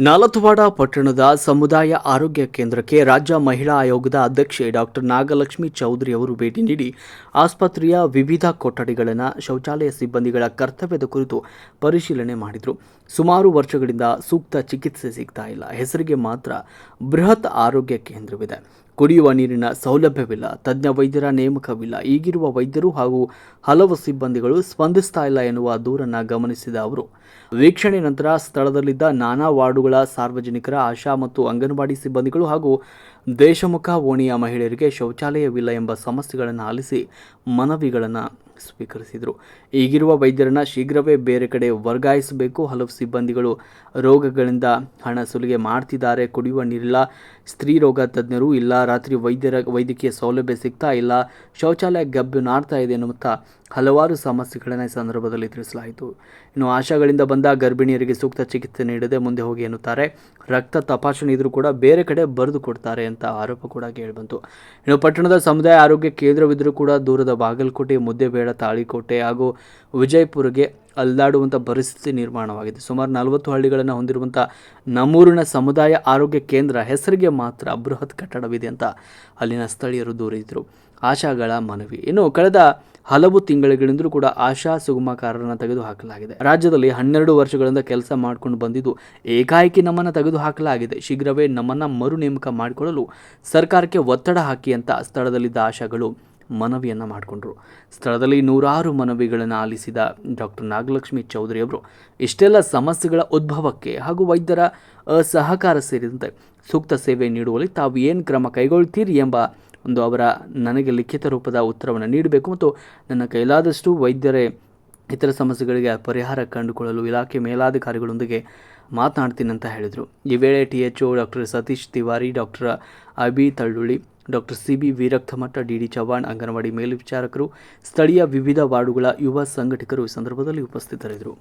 ನಾಲತವಾಡ ಪಟ್ಟಣದ ಸಮುದಾಯ ಆರೋಗ್ಯ ಕೇಂದ್ರಕ್ಕೆ ರಾಜ್ಯ ಮಹಿಳಾ ಆಯೋಗದ ಅಧ್ಯಕ್ಷೆ ಡಾಕ್ಟರ್ ನಾಗಲಕ್ಷ್ಮಿ ಚೌಧರಿ ಅವರು ಭೇಟಿ ನೀಡಿ ಆಸ್ಪತ್ರೆಯ ವಿವಿಧ ಕೊಠಡಿಗಳನ್ನು ಶೌಚಾಲಯ ಸಿಬ್ಬಂದಿಗಳ ಕರ್ತವ್ಯದ ಕುರಿತು ಪರಿಶೀಲನೆ ಮಾಡಿದರು. ಸುಮಾರು ವರ್ಷಗಳಿಂದ ಸೂಕ್ತ ಚಿಕಿತ್ಸೆ ಸಿಗ್ತಾ ಇಲ್ಲ. ಹೆಸರಿಗೆ ಮಾತ್ರ ಬೃಹತ್ ಆರೋಗ್ಯ ಕೇಂದ್ರವಿದೆ. ಕುಡಿಯುವ ನೀರಿನ ಸೌಲಭ್ಯವಿಲ್ಲ, ತಜ್ಞ ವೈದ್ಯರ ನೇಮಕವಿಲ್ಲ. ಈಗಿರುವ ವೈದ್ಯರು ಹಾಗೂ ಹಲವು ಸಿಬ್ಬಂದಿಗಳು ಸ್ಪಂದಿಸ್ತಾ ಇಲ್ಲ ಎನ್ನುವ ದೂರನ್ನು ಗಮನಿಸಿದ ಅವರು, ವೀಕ್ಷಣೆ ನಂತರ ಸ್ಥಳದಲ್ಲಿದ್ದ ನಾನಾ ವಾರ್ಡುಗಳ ಸಾರ್ವಜನಿಕರ ಆಶಾ ಮತ್ತು ಅಂಗನವಾಡಿ ಸಿಬ್ಬಂದಿಗಳು ಹಾಗೂ ದೇಶಮುಖ ಓಣಿಯ ಮಹಿಳೆಯರಿಗೆ ಶೌಚಾಲಯವಿಲ್ಲ ಎಂಬ ಸಮಸ್ಯೆಗಳನ್ನು ಆಲಿಸಿ ಮನವಿಗಳನ್ನು ಸ್ವೀಕರಿಸಿದರು. ಈಗಿರುವ ವೈದ್ಯರನ್ನು ಶೀಘ್ರವೇ ಬೇರೆ ಕಡೆ ವರ್ಗಾಯಿಸಬೇಕು. ಹಲವು ಸಿಬ್ಬಂದಿಗಳು ರೋಗಗಳಿಂದ ಹಣ ಸುಲಿಗೆ ಮಾಡ್ತಿದ್ದಾರೆ. ಕುಡಿಯುವ ನೀರಿಲ್ಲ. ಸ್ತ್ರೀ ರೋಗ ತಜ್ಞರು, ಇಲ್ಲ, ರಾತ್ರಿ ವೈದ್ಯರ, ವೈದ್ಯಕೀಯ ಸೌಲಭ್ಯ ಸಿಗ್ತಾ ಇಲ್ಲ. ಶೌಚಾಲಯ ಗಬ್ಬು ನಾಡ್ತಾ ಇದೆ ಎನ್ನುವಂಥ ಹಲವಾರು ಸಮಸ್ಯೆಗಳನ್ನು ಈ ಸಂದರ್ಭದಲ್ಲಿ ತಿಳಿಸಲಾಯಿತು ಇನ್ನು ಆಶಾಗಳಿಂದ ಬಂದ ಗರ್ಭಿಣಿಯರಿಗೆ ಸೂಕ್ತ ಚಿಕಿತ್ಸೆ ನೀಡದೆ ಮುಂದೆ ಹೋಗಿ ಎನ್ನುತ್ತಾರೆ. ರಕ್ತ ತಪಾಸಣೆ ಇದ್ರೂ ಕೂಡ ಬೇರೆ ಕಡೆ ಬರೆದು ಕೊಡ್ತಾರೆ ಅಂತ ಆರೋಪ ಕೂಡ ಕೇಳಿಬಂತು. ಇನ್ನು ಪಟ್ಟಣದ ಸಮುದಾಯ ಆರೋಗ್ಯ ಕೇಂದ್ರವಿದ್ದರೂ ಕೂಡ ದೂರದ ಬಾಗಲಕೋಟೆ, ಮುದ್ದೆಬೇಡ, ತಾಳಿಕೋಟೆ ಹಾಗೂ ವಿಜಯಪುರಗೆ ಅಲ್ಲಾಡುವಂಥ ಪರಿಸ್ಥಿತಿ ನಿರ್ಮಾಣವಾಗಿದೆ. ಸುಮಾರು ನಲವತ್ತು ಹಳ್ಳಿಗಳನ್ನು ಹೊಂದಿರುವಂಥ ನಮ್ಮೂರಿನ ಸಮುದಾಯ ಆರೋಗ್ಯ ಕೇಂದ್ರ ಹೆಸರಿಗೆ ಮಾತ್ರ ಬೃಹತ್ ಕಟ್ಟಡವಿದೆ ಅಂತ ಅಲ್ಲಿನ ಸ್ಥಳೀಯರು ದೂರಿದ್ರು. ಆಶಾಗಳ ಮನವಿ. ಇನ್ನು ಕಳೆದ ಹಲವು ತಿಂಗಳಿಂದಲೂ ಕೂಡ ಆಶಾ ಸುಗಮಕಾರರನ್ನು ತೆಗೆದುಹಾಕಲಾಗಿದೆ. ರಾಜ್ಯದಲ್ಲಿ ಹನ್ನೆರಡು ವರ್ಷಗಳಿಂದ ಕೆಲಸ ಮಾಡಿಕೊಂಡು ಬಂದಿದ್ದು ಏಕಾಏಕಿ ನಮ್ಮನ್ನು ತೆಗೆದುಹಾಕಲಾಗಿದೆ. ಶೀಘ್ರವೇ ನಮ್ಮನ್ನು ಮರು ನೇಮಕ ಮಾಡಿಕೊಳ್ಳಲು ಸರ್ಕಾರಕ್ಕೆ ಒತ್ತಡ ಹಾಕಿ ಅಂತ ಸ್ಥಳದಲ್ಲಿದ್ದ ಆಶಾಗಳು ಮನವಿಯನ್ನು ಮಾಡಿಕೊಂಡ್ರು. ಸ್ಥಳದಲ್ಲಿ ನೂರಾರು ಮನವಿಗಳನ್ನು ಆಲಿಸಿದ ಡಾಕ್ಟರ್ ನಾಗಲಕ್ಷ್ಮಿ ಚೌಧರಿ ಅವರು ಇಷ್ಟೆಲ್ಲ ಸಮಸ್ಯೆಗಳ ಉದ್ಭವಕ್ಕೆ ಹಾಗೂ ವೈದ್ಯರ ಸಹಕಾರ ಸೇರಿದಂತೆ ಸೂಕ್ತ ಸೇವೆ ನೀಡುವಲ್ಲಿ ತಾವು ಏನು ಕ್ರಮ ಕೈಗೊಳ್ತೀರಿ ಎಂಬ ಒಂದು ಅವರ ನನಗೆ ಲಿಖಿತ ರೂಪದ ಉತ್ತರವನ್ನು ನೀಡಬೇಕು ಮತ್ತು ನನ್ನ ಕೈಲಾದಷ್ಟು ವೈದ್ಯರೇ ಇತರ ಸಮಸ್ಯೆಗಳಿಗೆ ಪರಿಹಾರ ಕಂಡುಕೊಳ್ಳಲು ಇಲಾಖೆ ಮೇಲಾಧಿಕಾರಿಗಳೊಂದಿಗೆ ಮಾತನಾಡ್ತೀನಿ ಅಂತ ಹೇಳಿದರು. ಈ ವೇಳೆ T H O doctor Satish Tiwari, doctor Abhi Tallulli doctor C B Veeraktamath D Chavan, anganwadi ಮೇಲ್ವಿಚಾರಕರು, ಸ್ಥಳೀಯ ವಿವಿಧ ವಾರ್ಡುಗಳ ಯುವ ಸಂಘಟಕರು ಈ ಸಂದರ್ಭದಲ್ಲಿ ಉಪಸ್ಥಿತರಿದ್ದರು.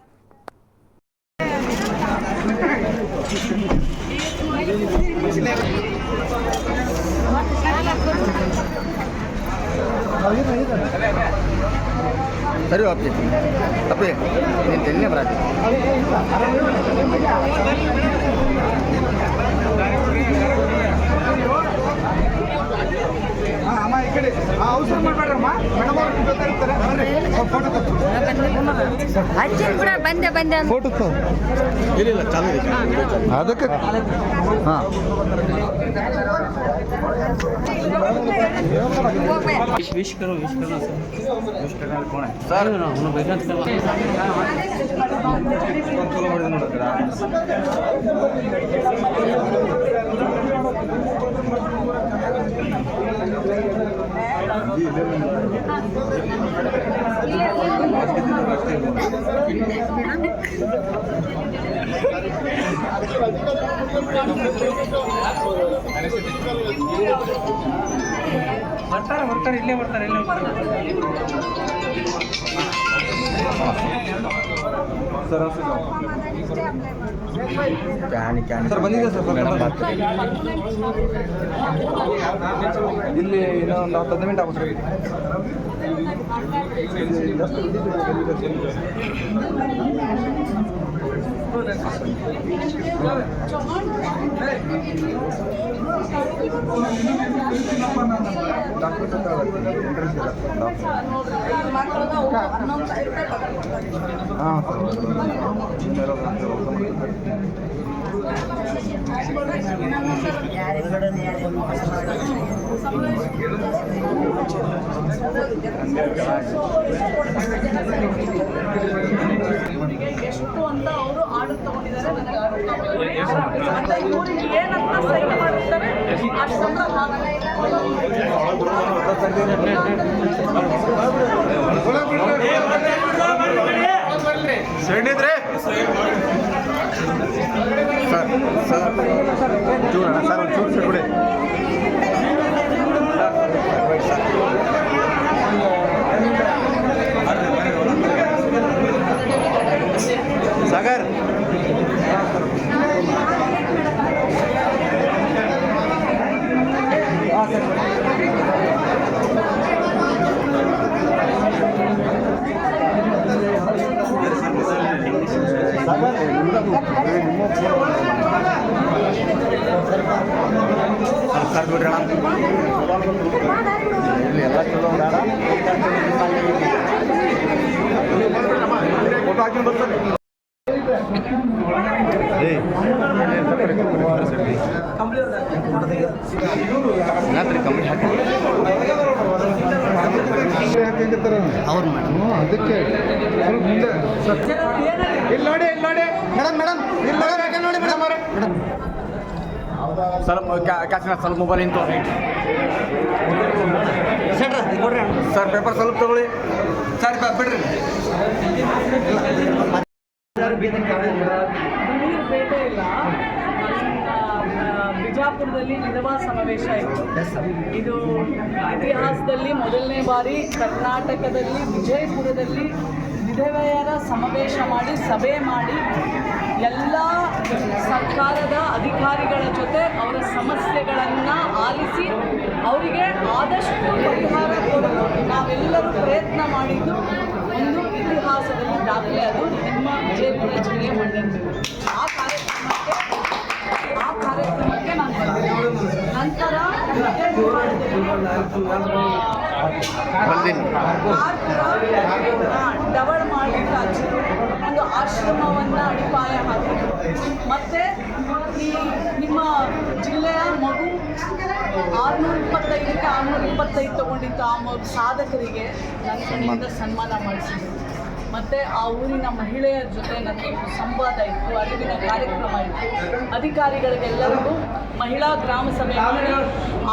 ಸರಿ ಅಪ್ಪಿ ಅಪ್ಪಿ ನೀನು ತೆನ್ನೆ ಅಮ್ಮ ಈ ಕಡೆ ಆ, ಅವಸರ ಮಾಡಬೇಡ್ರಮ್ಮ. ಮೇಡಮ್ ಅವ್ರು ಗೊತ್ತಿರ್ತಾರೆ ಫೋಟೋ ಅಜ್ಜನ್ ಕೂಡ ಬಂದೆ ಬಂದೆ ಅಂತ. ಫೋಟೋ ಇಲ್ಲ ಚಾಲು ಅದಕ್ಕೆ ಹಾಂ. ವಿಶ್ ಕರೋ ಸರ್. ಬರ್ತಾರೆ ಬರ್ತಾರೆ ಇಲ್ಲೇ ಬರ್ತಾರೆ ಇಲ್ಲೇ ಬರ್ತಾರೆ. ಕ್ಯಾನಿ ಕ್ಯಾನಿ ಸರ್, ಬಂದಿದೆ ಸರ್. ಇಲ್ಲಿ ಇನ್ನೊಂದು ಒಂದು ಹತ್ತು ಹದಿನೈದು ಮಿನಿಟ್ ಆಗುತ್ತೆ ಹಾಂ ಹಾಂ ಇವ್ರಿಗೆ ಏನಂತ ಎಲ್ಲ ಚಲೋ ಬೇಡ ಅವ್ರು ಮೇಡಮ್ ಅದಕ್ಕೆ ಇಲ್ಲ ನೋಡಿ ಇಲ್ಲ ನೋಡಿ ಮೇಡಮ್ ಮೇಡಮ್ ಇಲ್ಲ ಮೇಡಮ್ ಅವರೇ ಮೇಡಮ್ ಸ್ವಲ್ಪ ಕ್ಯಾಸಿನ ಸ್ವಲ್ಪ ಮೊಬೈಲ್ ನಿಂತು ಸರ್ ಪೇಪರ್ ಸ್ವಲ್ಪ ತಗೊಳ್ಳಿ. ಸರ್ ಬಿಡ್ರಿ. ಬಿಜಾಪುರದಲ್ಲಿ ವಿಧವಾ ಸಮಾವೇಶ ಇತ್ತು. ಇದು ಇತಿಹಾಸದಲ್ಲಿ ಮೊದಲನೇ ಬಾರಿ ಕರ್ನಾಟಕದಲ್ಲಿ ವಿಜಯಪುರದಲ್ಲಿ ವಿಧವೆಯರ ಸಮಾವೇಶ ಮಾಡಿ, ಸಭೆ ಮಾಡಿ, ಎಲ್ಲ ಸರ್ಕಾರದ ಅಧಿಕಾರಿಗಳ ಜೊತೆ ಅವರ ಸಮಸ್ಯೆಗಳನ್ನು ಆಲಿಸಿ ಅವರಿಗೆ ಆದಷ್ಟು ಪರಿಹಾರ ಕೊಡಲು ನಾವೆಲ್ಲರೂ ಪ್ರಯತ್ನ ಮಾಡಿದ್ದು ಒಂದು ಇತಿಹಾಸದಲ್ಲಿ ದಾಖಲೆ ಅದು. ನಿಮ್ಮ ವಿಜಯಪುರ ಜಿಲ್ಲೆ ಮಂಡಳಿ ಆ ಕಾರ್ಯಕ್ರಮಕ್ಕೆ ಆ ಕಾರ್ಯಕ್ರಮಕ್ಕೆ ನಾನು ನಂತರ ಬಂದೀನಿ. ಡಬಲ್ ಮಾಡಿರಾಜ್ ಒಂದು ಆಶ್ರಮವನ್ನು ಅಡಿಪಾಯ ಹಾಕಿದ್ರು ಮತ್ತೆ ಈ ನಿಮ್ಮ ಜಿಲ್ಲೆಯ ಮಗು ಆರುನೂರ ಇಪ್ಪತ್ತೈದಕ್ಕೆ ಆರುನೂರ ಇಪ್ಪತ್ತೈದು ತಗೊಂಡಿತ್ತು ಆ ಮಗು ಸಾಧಕರಿಗೆ ನನ್ನ ಸನ್ಮಾನ ಮಾಡಿಸಿದ್ರು. ಮತ್ತು ಆ ಊರಿನ ಮಹಿಳೆಯರ ಜೊತೆ ನನಗೆ ಒಂದು ಸಂವಾದ ಇತ್ತು ಅರಿವಿನ ಕಾರ್ಯಕ್ರಮ ಇತ್ತು. ಅಧಿಕಾರಿಗಳಿಗೆಲ್ಲರಿಗೂ ಮಹಿಳಾ ಗ್ರಾಮ ಸಭೆ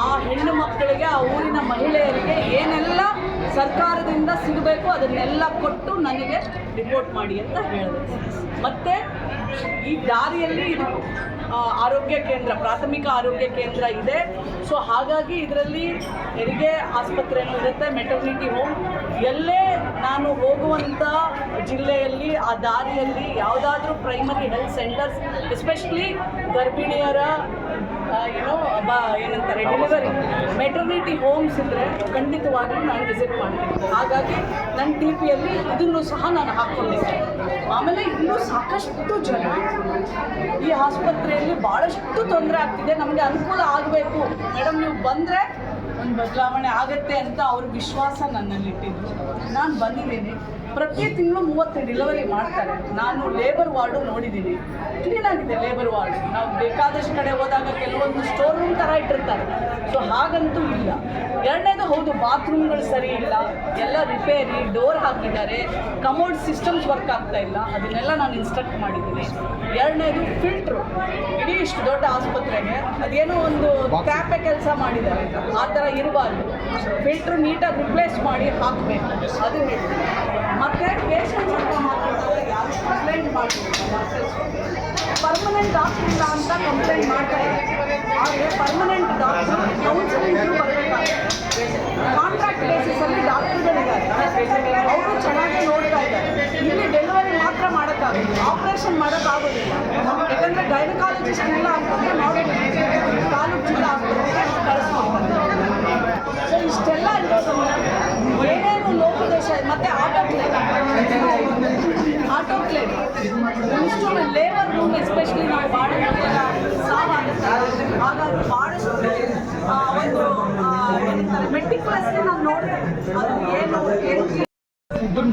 ಆ ಹೆಣ್ಣು ಮಕ್ಕಳಿಗೆ, ಆ ಊರಿನ ಮಹಿಳೆಯರಿಗೆ ಏನೆಲ್ಲ ಸರ್ಕಾರದಿಂದ ಸಿಗಬೇಕು ಅದನ್ನೆಲ್ಲ ಕೊಟ್ಟು ನನಗೆ ರಿಪೋರ್ಟ್ ಮಾಡಿ ಅಂತ ಹೇಳಿದೆ ಮತ್ತು ಈ ದಾರಿಯಲ್ಲಿ ಇದು ಆರೋಗ್ಯ ಕೇಂದ್ರ, ಪ್ರಾಥಮಿಕ ಆರೋಗ್ಯ ಕೇಂದ್ರ ಇದೆ. ಸೊ ಹಾಗಾಗಿ ಇದರಲ್ಲಿ ಹೆರಿಗೆ ಆಸ್ಪತ್ರೆನೂ ಇರುತ್ತೆ ಮೆಟರ್ನಿಟಿ ಹೋಮ್ ಎಲ್ಲೇ ನಾನು ಹೋಗುವಂಥ ಜಿಲ್ಲೆಯಲ್ಲಿ, ಆ ದಾರಿಯಲ್ಲಿ ಯಾವುದಾದ್ರೂ ಪ್ರೈಮರಿ ಹೆಲ್ತ್ ಸೆಂಟರ್ಸ್ ಎಸ್ಪೆಷಲಿ ಗರ್ಭಿಣಿಯರ ಏನೋ ಏನಂತಾರೆ ಡೆಲಿವರಿ ಮೆಟರ್ನಿಟಿ ಹೋಮ್ಸ್ ಇದ್ದರೆ ಖಂಡಿತವಾಗಿಯೂ ನಾನು ವಿಸಿಟ್ ಮಾಡ್ತೀನಿ. ಹಾಗಾಗಿ ನನ್ನ ಟಿ ಪಿಯಲ್ಲಿ ಇದನ್ನು ಸಹ ನಾನು ಹಾಕ್ಕೊಂಡಿದ್ದೆ. ಆಮೇಲೆ ಇನ್ನೂ ಸಾಕಷ್ಟು ಜನ ಈ ಆಸ್ಪತ್ರೆಯಲ್ಲಿ ಭಾಳಷ್ಟು ತೊಂದರೆ ಆಗ್ತಿದೆ. ನಮಗೆ ಅನುಕೂಲ ಆಗಬೇಕು. ಮೇಡಮ್, ನೀವು ಬಂದರೆ ಒಂದು ಬದಲಾವಣೆ ಆಗುತ್ತೆ ಅಂತ ಅವ್ರ ವಿಶ್ವಾಸ ನನ್ನಲ್ಲಿಟ್ಟಿದ್ರು. ನಾನು ಬಂದಿದ್ದೀನಿ. ಪ್ರತಿ ತಿಂಗಳು ಮೂವತ್ತು ಡೆಲಿವರಿ ಮಾಡ್ತಾರೆ. ನಾನು ಲೇಬರ್ ವಾರ್ಡು ನೋಡಿದ್ದೀನಿ. ಕ್ಲೀನಾಗಿದೆ ಲೇಬರ್ ವಾರ್ಡ್ ನಾವು ಬೇಕಾದಷ್ಟು ಕಡೆ ಹೋದಾಗ ಕೆಲವೊಂದು ಸ್ಟೋರ್ ರೂಮ್ ಥರ ಇಟ್ಟಿರ್ತಾರೆ. ಸೊ ಹಾಗಂತೂ ಇಲ್ಲ. ಎರಡನೇದು ಹೌದು ಬಾತ್ರೂಮ್ಗಳು ಸರಿ ಇಲ್ಲ. ಎಲ್ಲ ರಿಪೇರಿ ಡೋರ್ ಹಾಕಿದ್ದಾರೆ. ಕಮೋಡ್ ಸಿಸ್ಟಮ್ಸ್ ವರ್ಕ್ ಆಗ್ತಾ ಇಲ್ಲ. ಅದನ್ನೆಲ್ಲ ನಾನು ಇನ್ಸ್ಟ್ರಕ್ಟ್ ಮಾಡಿದ್ದೀನಿ. ಎರಡನೇದು ಫಿಲ್ಟ್ರು ಇಡೀ ಇಷ್ಟು ದೊಡ್ಡ ಆಸ್ಪತ್ರೆಗೆ ಅದೇನೋ ಒಂದು ಕ್ಯಾಪೆ ಕೆಲಸ ಮಾಡಿದ್ದಾರೆ. ಆ ಥರ ಇರಬಾರ್ದು. ಫಿಲ್ಟ್ರ್ ನೀಟಾಗಿ ರಿಪ್ಲೇಸ್ ಮಾಡಿ ಹಾಕಬೇಕು. ಅದು ಹೇಳ್ತೀನಿ. ಮತ್ತು ಪೇಷಂಟ್ಸ್ ಅಂತ ಮಾತಾಡಿದಾಗ ಯಾರು ಕಂಪ್ಲೇಂಟ್ ಮಾಡಿಲ್ಲ ಪರ್ಮನೆಂಟ್ ಆಗ್ತಿಲ್ಲ ಅಂತ ಕಂಪ್ಲೇಂಟ್ ಮಾಡ್ತಾ ಇದ್ದಾರೆ. ಆದರೆ ಪರ್ಮನೆಂಟ್ ಡಾಕ್ಟರ್ ಕೌನ್ಸಿಲಿಂಗ್ ಬರಬೇಕಾಗುತ್ತೆ. ಕಾಂಟ್ರಾಕ್ಟ್ ಬೇಸಿಸಲ್ಲಿ ಡಾಕ್ಟರ್ಗಳಿದ್ದಾರೆ ಅವರು ಚೆನ್ನಾಗಿ ನೋಡ್ತಾ ಇದ್ದಾರೆ. ಇಲ್ಲಿ ಡೆಲಿವರಿ ಮಾತ್ರ ಮಾಡೋಕ್ಕಾಗುತ್ತೆ ಆಪ್ರೇಷನ್ ಮಾಡೋಕ್ಕಾಗೋದಿಲ್ಲ ಯಾಕಂದರೆ ಗೈನಕಾಲಜಿಸ್ಟ್ನೆಲ್ಲ ಆಗ್ತದೆ ನಾವು ತಾಲೂಕು ಜಿಲ್ಲಾ ಆಸ್ಪತ್ರೆಗೆ ಕಳಿಸ್ಕೊಡ್ತಾರೆ ಸೊ ಇಷ್ಟೆಲ್ಲ ಇರೋದ್ರಿಂದ ಏನೇನು ಲೋಕದೇಶ ಮತ್ತೆ ಆಟೋ ಕ್ಲೇಮ್ ಇಷ್ಟು ಲೇಬರ್ ರೂಮ್ ಎಸ್ಪೆಷಲಿ ನಾವು ಭಾಳ ಸಾವಾಗುತ್ತೆ ಹಾಗಾಗಿ ಭಾಳಷ್ಟು ಆ, ಒಂದು ಏನಂತಾರೆ ಮೆಟ್ಟಿಕ್ಯುಲಸ್ ನಾನು ನೋಡಿದೆ ಅದು ಏನು ಏನು ಇದ್ರೂ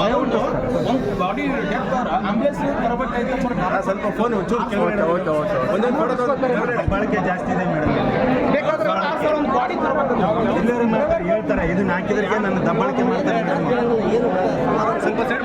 ಭಯ ಉಂಟು ಬಾಡಿ ಆಂಬುಲೆನ್ಸ್ ಸ್ವಲ್ಪ ಫೋನ್ ಒಂಚೂರು ಒಂದೊಂದು ಫೋಟೋ ಬಳಕೆ ಜಾಸ್ತಿ ಇದೆ ಮೇಡಮ್. ಬೇಕಾದ್ರೆ ಒಂದು ಬಾಡಿ ತರಬೇಕು? ಎಲ್ಲರೂ ಮಾಡ್ತಾರೆ ಹೇಳ್ತಾರೆ. ಇದನ್ನ ಹಾಕಿದ್ರೆ ನನ್ನ ದಬ್ಬಾಳಿಕೆ ಮಾಡ್ತಾರೆ ಸ್ವಲ್ಪ ಸೈಡ್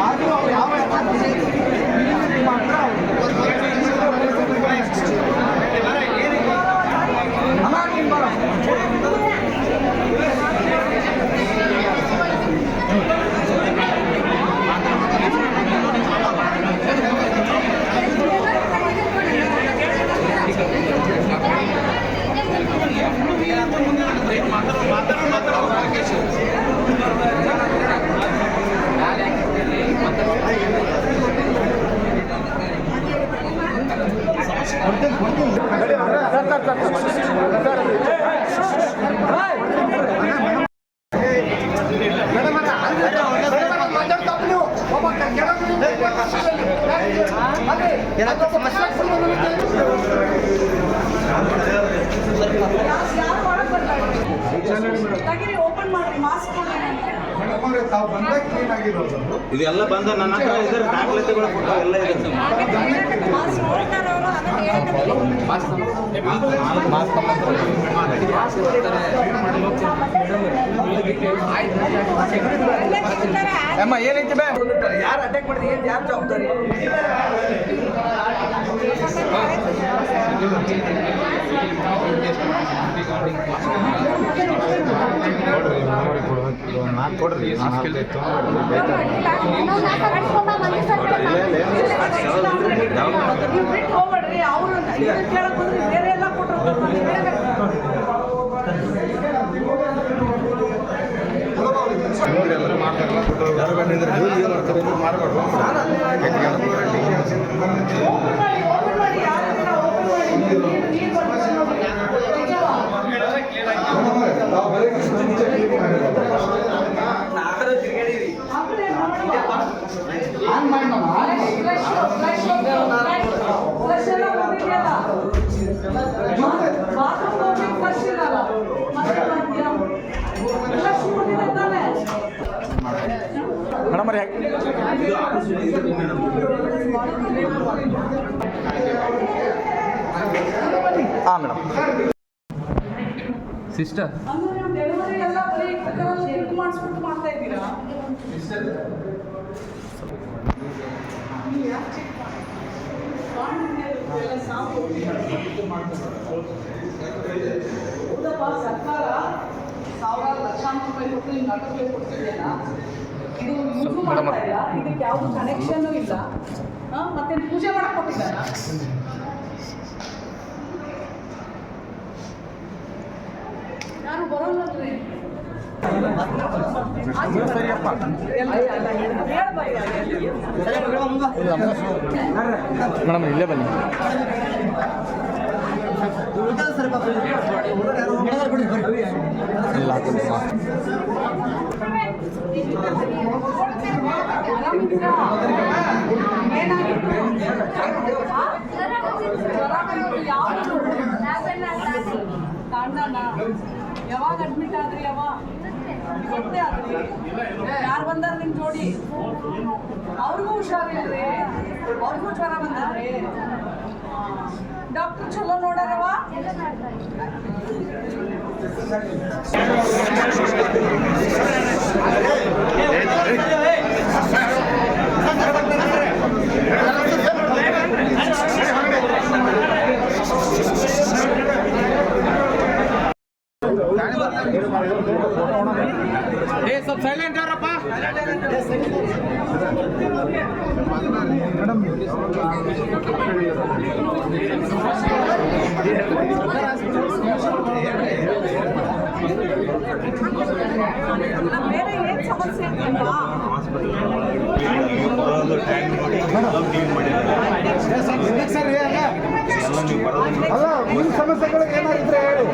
ಆದರೂ ಅವ್ರು ಯಾವ ಮಾತ್ರ ಅಮ್ಮ ನೀನ್ ಬರ ಯಾರು ಒಳಗೆ ಬರ್ಬೇಡಿ ತೆಗೀರಿ ಓಪನ್ ಮಾಡ್ರಿ ಮಾಸ್ಕ್ ಕೊಡ್ರಿ ನನಗೆ. ಮೇಡಮ್ ಅವರೇ ತಾವು ಬಂದಾಗ ಕ್ಲೀನ್ ಆಗಿರೋದು ಇದೆಲ್ಲ ಬಂದ ನನ್ನ ಹತ್ರ ಇದರ ದಾಖಲಾತಿಗಳ ಫೋಟೋ ಎಲ್ಲ ಇದೆ ಮಾಸ್ಕ್ ಏನೈತಿ. ಯಾರು ಅಟ್ಯಾಕ್ ಮಾಡಿದ್ರೆ ಏನು ಯಾರು ಜವಾಬ್ದಾರಿ? ಹೋಗ್ಬೇಡ್ರಿ ಅವರು ಕೇಳಕ್ ಬಂದ್ರೆ ಬೇರೆ ಎಲ್ಲ ಕೊಟ್ಟರು ಓಪನ್ ಮಾಡಿ ಯಾರನ್ನ ಓಪನ್ ಮಾಡಿ ನೀರು ಮೇಡಮ್ ಅವರೇ ತಾವು ಬರೀ ಮುಂಚೆ ಕ್ಲೀನ್ ಆಗಿರೋದು ಆ ಕಡೆ ತಿರ್ಗಾಡಿರಿ ಆನ್ ಮಾಡಿ ನಮ್ಮ ಫ್ಲಶ್ ಎಲ್ಲ ಬಂದಿದೆಯಲ್ಲ ಬಾತ್ರೂಮ್ ಹೋಗ್ಲಿಕ್ಕೆ ಫ್ಲಶ್ ಇರಲ್ಲ ಮತ್ತೆ ಮಾಡ್ತೀರಾ ಫ್ಲಶ್ ಬಂದಿದೆ ತಾನೇ ಮೇಡಮ್ ಅವ್ರೆ ಹಾಂ ಮೇಡಮ್. ಸಿಸ್ಟರ್ ಅಂದ್ರೆ ನೀವು ಡೆಲಿವರಿ ಎಲ್ಲ ಬರೀ ಕುಕ್ಕರಲ್ಲಿ ಕುಕ್ ಮಾಡಿಸ್ಬಿಟ್ಟು ಮಾಡ್ತಾ ಇದ್ದೀರಾ ಹೌದಪ್ಪ ಸರ್ಕಾರ ಸಾವಿರಾರು ಲಕ್ಷಾಂತರ ರೂಪಾಯಿ ಕೊಟ್ಟು ನಿಮ್ಗೆ ಆಟೋಗೆ ಕೊಡ್ತಿದೆಯಲ್ಲ ಇದು ಯೂಸು ಮಾಡ್ತಾ ಇಲ್ಲ ಇದಕ್ಕೆ ಯಾವುದು ಕನೆಕ್ಷನ್ನು ಇಲ್ಲ ಮತ್ತೆ ಪೂಜೆ ಮಾಡಕ್ ಕೊಟ್ಟಿದ್ದಾರಾ ಯಾರು ಬರೋಲ್ಲಲ್ರಿ ಮೇಡಮ್ ಇಲ್ಲೇ ಬನ್ನಿ ಇಲ್ಲ ಹಾಕಿಲ್ಲ ಕಾಂಡನ ಯಾವಾಗ ಅಡ್ಮಿಟ್ ಆದ್ರಿ ಯಾವ ಗೊತ್ತೇ ಆದ್ರಿ ಯಾರು ಬಂದಾರ ನಿಮ್ ಜೋಡಿ? ಅವ್ರಿಗೂ ಹುಷಾರಿಲ್ರಿ. ಅವ್ರಿಗೂ ಜ್ವರ ಬಂದದ್ರಿ ಡಾಕ್ಟರ್ ಚಲೋ ನೋಡಾರವ ಬೇರೆ ಏನ್ ಸಮಸ್ಯೆ ಇಲ್ವಾ ಬರೋದು ಟ್ಯಾಂಕ್ ನೋಡಿ ಎಲ್ಲ ಕ್ಲೀನ್ ಮಾಡಿದ್ದಾರೆ ಸರ್ ಎಲ್ಲ ನೀವು ಬರೋದು ಸಮಸ್ಯೆಗಳು ಏನಾಗಿದ್ರೆ ಹೇಳಿ?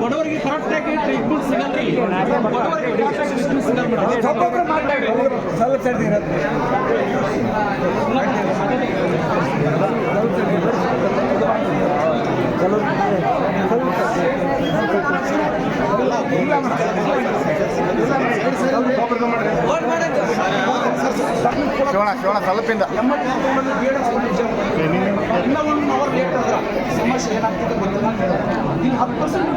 ಬಡವರಿಗೆ ಕರೆಕ್ಟಾಗಿ ಟ್ರೀಟ್ಮೆಂಟ್ ಸಿಗಲ್ಲ ಅವರ್ ಲೇಟ್ ತಲುಪಿಂದ. ಸಮಸ್ಯೆ ಏನಾಗ್ತದೆ ಗೊತ್ತಿಲ್ಲ ಹತ್ತು ಪರ್ಸೆಂಟ್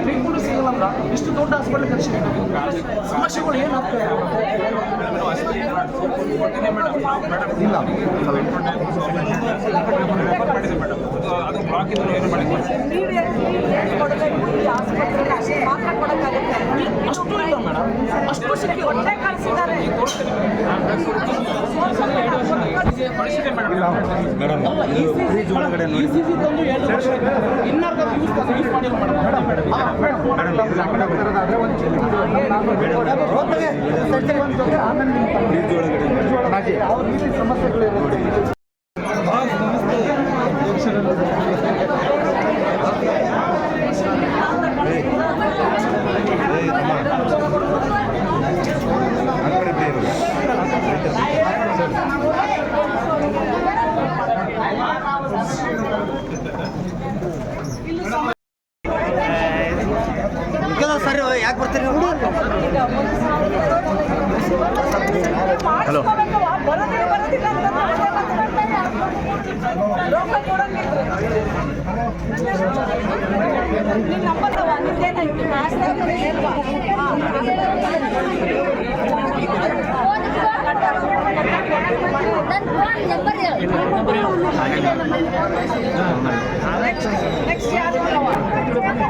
ಸಿಗಲ್ಲ ಅಂದ್ರೆ ಇಷ್ಟು ದೊಡ್ಡ ಸಮಸ್ಯೆಗಳು ಆಸ್ಪತ್ರೆಗೆ ಅಷ್ಟು ಮಾತ್ರ ಕೊಡಕ್ಕಾಗುತ್ತೆ ಅಷ್ಟು ಇಲ್ಲ ಮೇಡಮ್ ಅಷ್ಟು ಸಿಕ್ಕಿ ಹೊಟ್ಟೆ ಕಳಿಸಿದ್ದಾರೆ ಒಳಗಡೆ ನೋಡಿ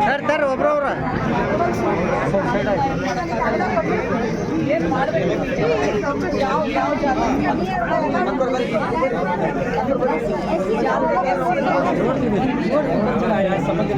ಸರ್ ಸರ್ ಒಬ್ರವ್ರ ಸಂಬಂಧ